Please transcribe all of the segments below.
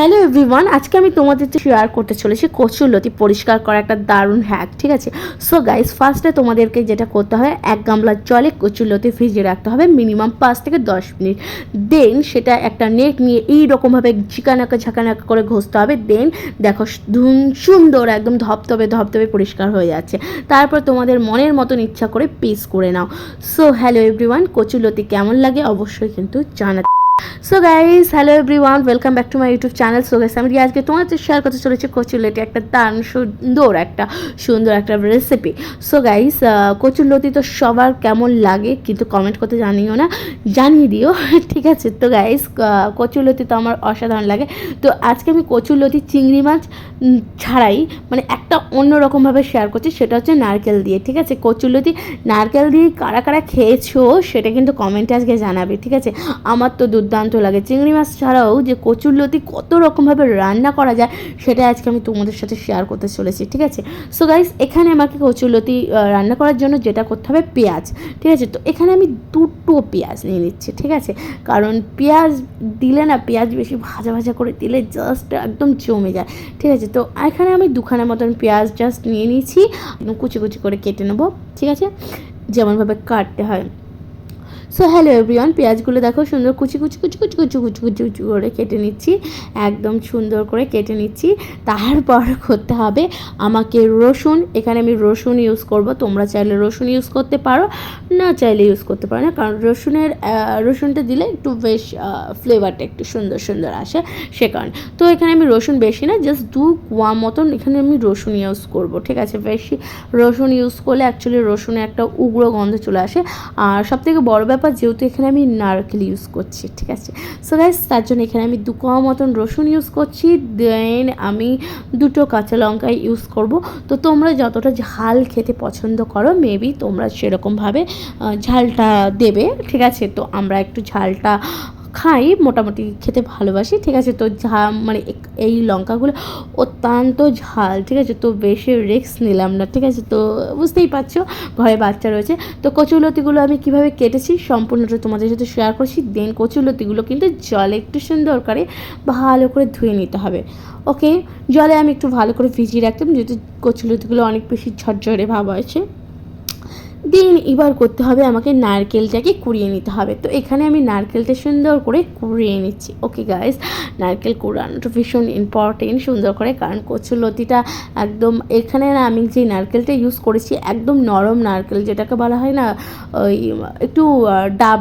Hello everyone, আজকে আমি তোমাদের শেয়ার করতে চলেছি কচুরলতি পরিষ্কার করা একটা দারুণ হ্যাক ঠিক আছে? সো গাইস ফার্স্টে তোমাদেরকে যেটা করতে হয় এক গামলা জলে কচুরলতি ভিজিয়ে রাখতে হবে মিনিমাম পাঁচ থেকে দশ মিনিট। দেন সেটা একটা নেট নিয়ে এই রকমভাবে ঝিকানাকা ঝাঁকানাকা করে ঘষতে হবে। দেন দেখো সুন্দর একদম ধপধপে ধপধপে পরিষ্কার হয়ে যাচ্ছে। তারপর তোমাদের মনের মতন ইচ্ছা করে পিস করে নাও। সো হ্যালো এভরিওয়ান কচুরলতি কেমন লাগে অবশ্যই কিন্তু জানাতে so guys hello everyone welcome back to my YouTube channel so guys আমি আজকে তোমার তোমাদের শেয়ার করতে চলেছি কচুরলতি, একটা দারুণ সুন্দর একটা সুন্দর একটা রেসিপি সো গাইস কচুরলতি তো সবার কেমন লাগে, কিন্তু কমেন্ট করতে জানিও না, জানিয়ে দিও, ঠিক আছে? তো গাইস কচুরলতি তো আমার অসাধারণ লাগে। তো আজকে আমি কচুরলতি চিংড়ি মাছ ছাড়াই মানে একটা অন্যরকমভাবে শেয়ার করছি, সেটা হচ্ছে নারকেল দিয়ে, ঠিক আছে? কচুরলতি নারকেল দিয়ে কারা কারা খেয়েছো, সেটা কিন্তু কমেন্টে আজকে জানাবে, ঠিক আছে? আমার তো দুর্দান্ত লাগে। চিংড়ি মাছ ছাড়াও যে কচুরলতি কত রকমভাবে রান্না করা যায় সেটা আজকে আমি তোমাদের সাথে শেয়ার করতে চলেছি, ঠিক আছে? সো গাইস এখানে আমাকে কচুরলতি রান্না করার জন্য যেটা করতে হবে পেঁয়াজ, ঠিক আছে? তো এখানে আমি দুটো পেঁয়াজ নিয়ে নিচ্ছি, ঠিক আছে? কারণ পেঁয়াজ দিলে না, পেঁয়াজ বেশি ভাজা ভাজা করে দিলে জাস্ট একদম জমে যায়, ঠিক আছে? তো এখানে আমি দুখানা মতন পেঁয়াজ জাস্ট নিয়ে নিয়েছি কুচি কুচি করে কেটে নেব, ঠিক আছে? যেমনভাবে কাটতে হয়। সো হ্যালো এভরিওয়ান পেঁয়াজগুলো দেখো সুন্দর কুচি কুচি কুচি কুচি কুচি কুচি কুচি কুচি করে কেটে নিচ্ছি, একদম সুন্দর করে কেটে নিচ্ছি। তারপর করতে হবে আমাকে রসুন, এখানে আমি রসুন ইউজ করব, তোমরা চাইলে রসুন ইউজ করতে পারো, না চাইলে ইউজ করতে পারো না, কারণ রসুনের রসুনটা দিলে একটু বেশ ফ্লেভারটা একটু সুন্দর সুন্দর আসে সে কারণে। তো এখানে আমি রসুন বেশি না জাস্ট দু কোয়া মতন এখানে আমি রসুন ইউজ করব, ঠিক আছে? বেশি রসুন ইউজ করলে অ্যাকচুয়ালি রসুনে একটা উগ্র গন্ধ চলে আসে। আর সব থেকে বড় ব্যাপার যেহেতু এখানে আমি নারকেল ইউজ করছি, ঠিক আছে? সো গাইস তার জন্য এখানে আমি দু কোয়া মতন রসুন ইউজ করছি দেন আমি দুটো কাঁচা লঙ্কা ইউজ করব। তো তোমরা যতটা ঝাল খেতে পছন্দ করো মেবি তোমরা সেরকমভাবে ঝালটা দেবে, ঠিক আছে? তো আমরা একটু ঝালটা খাই, মোটামুটি খেতে ভালোবাসি, ঠিক আছে? তো ঝা মানে এই লঙ্কাগুলো অত্যন্ত ঝাল, ঠিক আছে? তো বেশি রিস্ক নিলাম না, ঠিক আছে? তো বুঝতেই পারছ ঘরে বাচ্চা রয়েছে। তো কচুলতিগুলো আমি কীভাবে কেটেছি সম্পূর্ণটা তোমাদের সাথে শেয়ার করছি। দেন কচুলতিগুলো কিন্তু জলে একটু সুন্দর করে ভালো করে ধুয়ে নিতে হবে। ওকে জলে আমি একটু ভালো করে ভিজিয়ে রাখতাম, যেহেতু কচুলতিগুলো অনেক বেশি ঝরঝরে ভাব আছে। দেন এবার করতে হবে আমাকে নারকেলটাকে কুড়িয়ে নিতে হবে। তো এখানে আমি নারকেলটা সুন্দর করে কুড়িয়ে নিচ্ছি। ওকে গাইস নারকেল কুড়ানোটা ভীষণ ইম্পর্টেন্ট সুন্দর করে, কারণ কচুলতিটা একদম এখানে না আমি যে নারকেলটা ইউজ করেছি, একদম নরম নারকেল, যেটাকে বলা হয় না, ওই একটু ডাব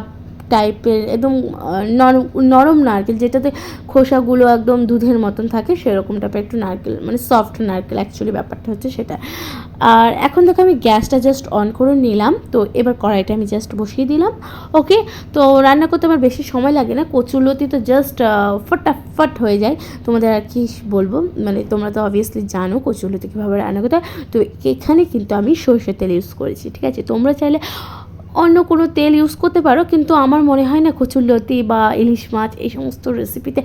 টাইপের একদম নরম নরম নারকেল, যেটাতে খোসাগুলো একদম দুধের মতন থাকে, সেরকম টাইপের একটু নারকেল মানে সফট নারকেল অ্যাকচুয়ালি ব্যাপারটা হচ্ছে সেটা। আর এখন দেখো আমি গ্যাসটা জাস্ট অন করে নিলাম, তো এবার কড়াইটা আমি জাস্ট বসিয়ে দিলাম ওকে তো রান্না করতে আমার বেশি সময় লাগে না কচুলতি তো জাস্ট ফটাফট হয়ে যায়। তোমাদের আর কি বলব মানে তোমরা তো অবভিয়াসলি জানো কচুলতি কীভাবে রান্না করতে হয়। তো এখানে কিন্তু আমি সরষের তেল ইউজ করেছি, ঠিক আছে? তোমরা চাইলে অন্য কোনো তেল ইউজ করতে পারো, কিন্তু আমার মনে হয় না কচুরলতি বা ইলিশ মাছ এই সমস্ত রেসিপিতে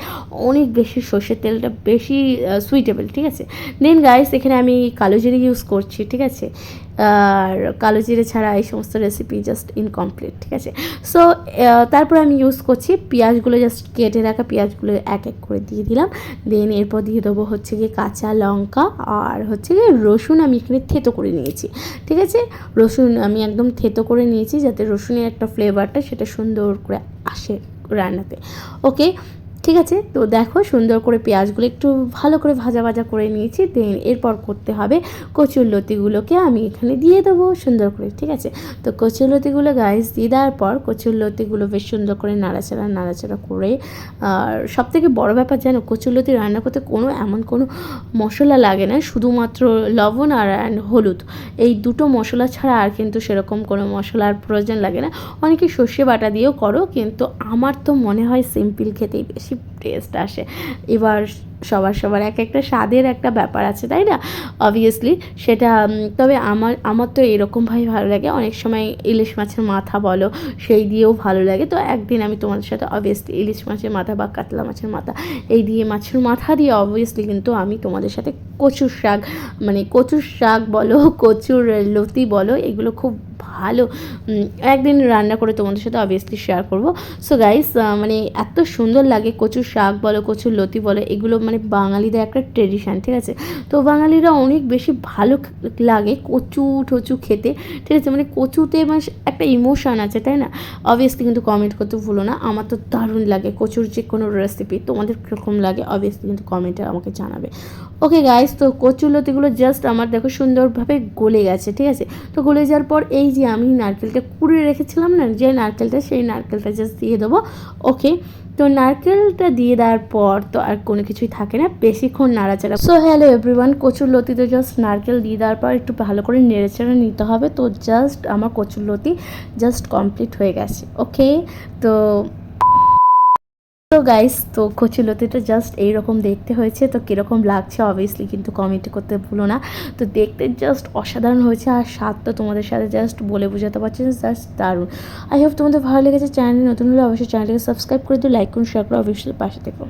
অনেক বেশি সর্ষের তেলটা বেশি সুইটেবল ঠিক আছে? দেন গাইস এখানে আমি কালো জিরে ইউজ করছি, ঠিক আছে? আর কালো জিরে ছাড়া এই সমস্ত রেসিপি জাস্ট ইনকমপ্লিট ঠিক আছে? সো তারপর আমি ইউজ করছি পেঁয়াজগুলো জাস্ট কেটে রাখা পেঁয়াজগুলো এক এক করে দিয়ে দিলাম। দেন এরপর দিয়ে দেবো হচ্ছে গিয়ে কাঁচা লঙ্কা আর হচ্ছে গিয়ে রসুন আমি এখানে থেতো করে নিয়েছি, ঠিক আছে? রসুন আমি একদম থেতো করে নিয়েছি যাতে রসুনের একটা ফ্লেভারটা সেটা সুন্দর করে আসে রান্নাতে। ওকে ঠিক আছে? তো দেখো সুন্দর করে পেঁয়াজগুলো একটু ভালো করে ভাজা ভাজা করে নিয়েছি। দেন এরপর করতে হবে কচুর লতিগুলোকে আমি এখানে দিয়ে দেবো সুন্দর করে, ঠিক আছে? তো কচুর লতিগুলো গাইস দিয়ে দেওয়ার পর কচুর লতিগুলো বেশ সুন্দর করে নাড়াচাড়া নাড়াচাড়া করে, আর সব থেকে বড়ো ব্যাপার জানো কচুর লতি রান্না করতে কোনো এমন কোনো মশলা লাগে না, শুধুমাত্র লবণ আর অ্যান্ড হলুদ। এই দুটো মশলা ছাড়া আর কিন্তু সেরকম কোনো মশলার প্রয়োজন লাগে না। অনেকে সর্ষে বাটা দিয়েও করো, কিন্তু আমার তো মনে হয় সিম্পল খেতেই বেশি টেস্ট আসে। এবার সবার সবার এক একটা স্বাদের একটা ব্যাপার আছে, তাই না? অবভিয়াসলি সেটা তবে আমার আমার তো এরকমভাবে ভালো লাগে। অনেক সময় ইলিশ মাছের মাথা বলো, সেই দিয়েও ভালো লাগে। তো একদিন আমি তোমাদের সাথে অবভিয়াসলি ইলিশ মাছের মাথা বা কাতলা মাছের মাথা, এই দিয়ে মাছের মাথা দিয়ে অবভিয়াসলি কিন্তু আমি তোমাদের সাথে কচুর শাক মানে কচুর শাক বলো, কচুর লতি বলো, এগুলো খুব ভালো একদিন রান্না করে তোমাদের সাথে অবভিয়াসলি শেয়ার করব। সো গাইস মানে এত সুন্দর লাগে কচুর শাক বলো, কচুর লতি বলো, এগুলো মানে বাঙালিদের একটা ট্রেডিশান ঠিক আছে? তো বাঙালিরা অনেক বেশি ভালো লাগে কচু, ঠচু খেতে, ঠিক আছে? মানে কচুতে মানে একটা ইমোশান আছে, তাই না? অবভিয়াসলি কিন্তু কমেন্ট করতে ভুলো না, আমার তো দারুণ লাগে কচুর যে কোনো রেসিপি তোমাদের কীরকম লাগে অবভিয়াসলি কিন্তু কমেন্টে আমাকে জানাবে। ওকে গাইস তো কচুর লতিগুলো জাস্ট আমার দেখো সুন্দরভাবে গলে গেছে, ঠিক আছে? তো গলে যাওয়ার পর এই যে আমি নারকেলটা কুড়ে রেখেছিলাম না, যে নারকেলটা সেই নারকেলটা জাস্ট দিয়ে দেবো। ওকে তো নারকেলটা দিয়ে দেওয়ার পর তো আর কোনো কিছুই থাকে না, বেশিক্ষণ নাড়াচাড়া। সো হ্যালো এভরিওয়ান কচুর লতিতে জাস্ট নারকেল দিয়ে দেওয়ার পর একটু ভালো করে নেড়েচেড়ে নিতে হবে। তো জাস্ট আমার কচুর লতি জাস্ট কমপ্লিট হয়ে গেছে ওকে তো তো গাইস তো কচুলতিটা জাস্ট এইরকম দেখতে হয়েছে। তো কীরকম লাগছে অবভিয়াসলি কিন্তু কমেন্ট করতে ভুলো না। তো দেখতে জাস্ট অসাধারণ হয়েছে আর স্বাদ তো তোমাদের সাথে জাস্ট বলে বোঝাতে পারছি জাস্ট দারুণ। আই হোপ তোমাদের ভালো লেগেছে। চ্যানেল নতুন হলে অবশ্যই চ্যানেলটাকে সাবস্ক্রাইব করে দিও লাইক করুন শেয়ার করো অবশ্যই পাশে থেকো।